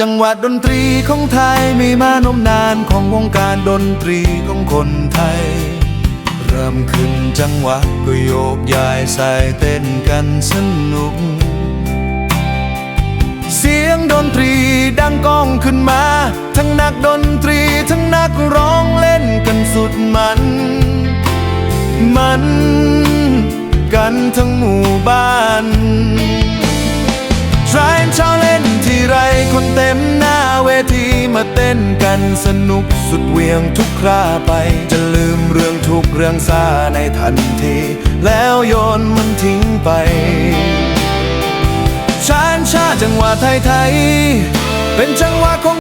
จังหวะดนตรีของไทยมีมานมนานของวงการดนตรีของคนไทย เริ่มขึ้นจังหวะก็โยกย้ายใส่เต้นกันสนุก เสียงดนตรีดังก้องขึ้นมา ทั้งนักดนตรีทั้งนักร้องเล่นกันสุดมัน มัน กันทั้งหมู่บ้าน มาเต้นกันสนุกสุดเวียงทุกคราไป จะลืมเรื่องทุกเรื่องซาในทันที แล้วโยนมันทิ้งไป ชานชาจังหวะไทย ๆ เป็นจังหวะของ